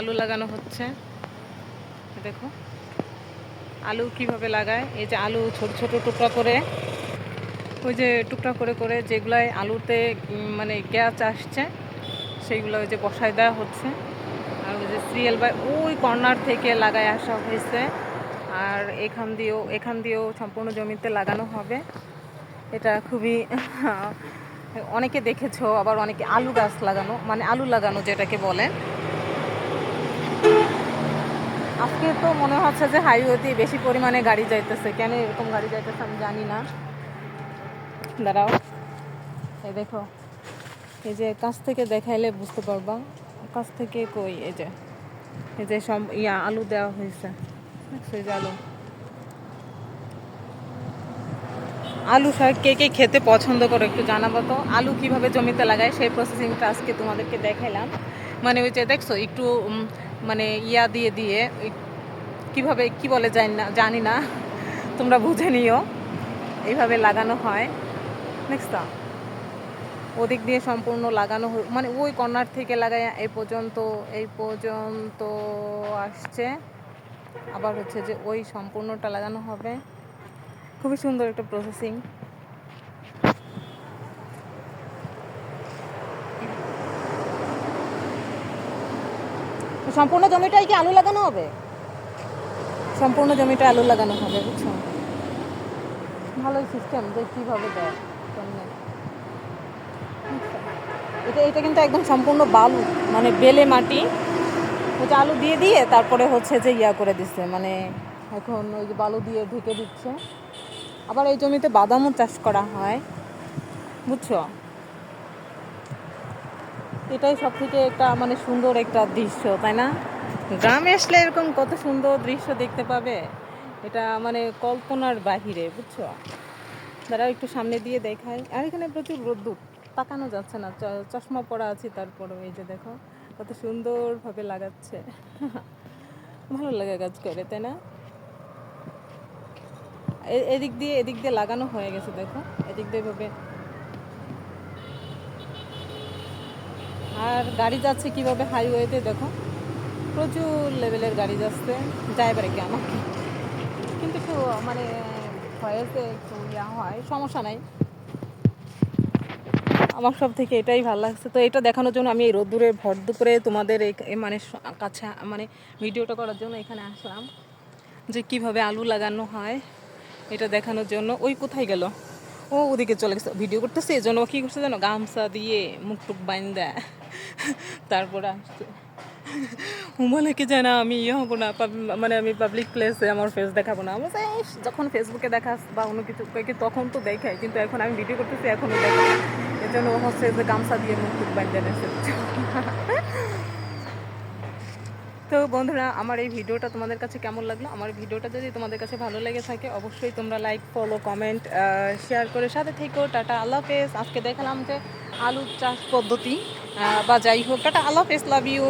আলু লাগানো হচ্ছে। দেখো, আলু কীভাবে লাগায়? এই যে আলু ছোট ছোট টুকরা করে, ওই যে টুকরা করে করে যেগুলাই আলুতে মানে গ্যাস আসছে, সেইগুলো ওই যে বসায় দেওয়া হচ্ছে। আর ওই যে সিরিয়াল বাই ওই কর্নার থেকে লাগায় আসা হয়েছে। আর এখান দিয়েও এখান দিয়েও সম্পূর্ণ জমিতে লাগানো হবে। এটা খুবই, অনেকে দেখেছ, আবার অনেকে আলু গাছ লাগানো মানে আলু লাগানো যেটাকে বলে। আজকে তো মনে হচ্ছে যে হাইওয়েতে বেশি পরিমাণে গাড়ি যাইতেছে। কেন এরকম গাড়ি যাইতেছে আমি জানি না। দাঁড়াও। এই দেখো। এই যে কাছ থেকে দেখাইলে বুঝতে পারবা। কাছ থেকে কই? এই যে। এই যে সব ইয়া, আলু দেওয়া হয়েছে। এই যে আলু। আলু শাক কে কে খেতে পছন্দ করে একটু জানাব তো। আলু কীভাবে জমিতে লাগায় সেই প্রসেসিংটা আজকে তোমাদেরকে দেখাইলাম। মানে ওই যে দেখছ, একটু মানে ইয়া দিয়ে দিয়ে কীভাবে, কি বলে জানি না জানি না, তোমরা বুঝে নিও। এইভাবে লাগানো হয়। নেক্সট ওদিক দিয়ে সম্পূর্ণ লাগানো মানে ওই কর্নার থেকে লাগায় এই পর্যন্ত এই পর্যন্ত আসছে। আবার হচ্ছে যে ওই সম্পূর্ণটা লাগানো হবে। খুবই সুন্দর একটা প্রসেসিং সম্পূর্ণ জমিটাই কি আলু লাগানো হবে? সম্পূর্ণ জমিটা আলু লাগানো হবে, বুঝছ? ভালোই সিস্টেম যে কীভাবে দেয়। এটা এটা কিন্তু একদম সম্পূর্ণ বালু মানে বেলে মাটি ওটা আলু দিয়ে দিয়ে তারপরে হচ্ছে যে ইয়া করে দিচ্ছে মানে এখন ওই যে বালু দিয়ে ঢেকে দিচ্ছে। আবার এই জমিতে বাদামও চাষ করা হয়, বুঝছ? এটাই সব থেকে একটা মানে সুন্দর একটা দৃশ্য, তাই না? গ্রামে আসলে এরকম কত সুন্দর দৃশ্য দেখতে পাবে, এটা মানে কল্পনার বাহিরে, বুঝছ? দাঁড়াও, একটু সামনে দিয়ে দেখায় আর এখানে প্রচুর রোদ্দুর, তাকানো যাচ্ছে না চশমা পরা আছি তারপরে এই যে দেখো, কত সুন্দরভাবে লাগাচ্ছে। ভালো লাগে কাজ করে, তাই না? এদিক দিয়ে এদিক দিয়ে লাগানো হয়ে গেছে, দেখো। এদিক দিয়ে ভাবে আর গাড়ি যাচ্ছে কীভাবে হাইওয়েতে দেখো। প্রচুর লেভেলের গাড়ি যাচ্ছে। পারে কি আমাকে কিন্তু একটু মানে ভয়েসে একটু ইয়া হয়, সমস্যা নাই। আমার সব থেকে এটাই ভালো লাগছে। তো এটা দেখানোর জন্য আমি এই রোদ্দুরে ভর দুপুরে তোমাদের এই- মানে কাছে মানে ভিডিওটা করার জন্য এখানে আসলাম। যে কীভাবে আলু লাগানো হয়, এটা দেখানোর জন্য। ওই কোথায় গেল? ও ওদিকে চলে গেছে। ভিডিও করতেছে এই জন্য কী করছে জানো? গামছা দিয়ে মুখ টুক বাইন দেয় তারপরে আসছে। ও যায় না আমি ইয়ে হব না মানে আমি পাবলিক প্লেসে আমার ফেস দেখাবো না। আমার যখন ফেসবুকে দেখা বা অন্য কিছু তখন তো দেখাই। কিন্তু এখন আমি ভিডিও করতেছি এখনও দেখাই এর জন্য হচ্ছে যে গামছা দিয়ে মুখ বাইরে দেয় তো বন্ধুরা, আমার এই ভিডিওটা তোমাদের কাছে কেমন লাগল? আমার ভিডিওটা যদি তোমাদের কাছে ভালো লেগে থাকে, অবশ্যই তোমরা লাইক ফলো কমেন্ট শেয়ার করে সাথে থেকো। টাটা, আল্লাহ হাফেজ। আজকে দেখালাম যে আলু চাষ পদ্ধতি বা যাই হোক, টাটা, আল্লাহ হাফেজ লাভ ইউ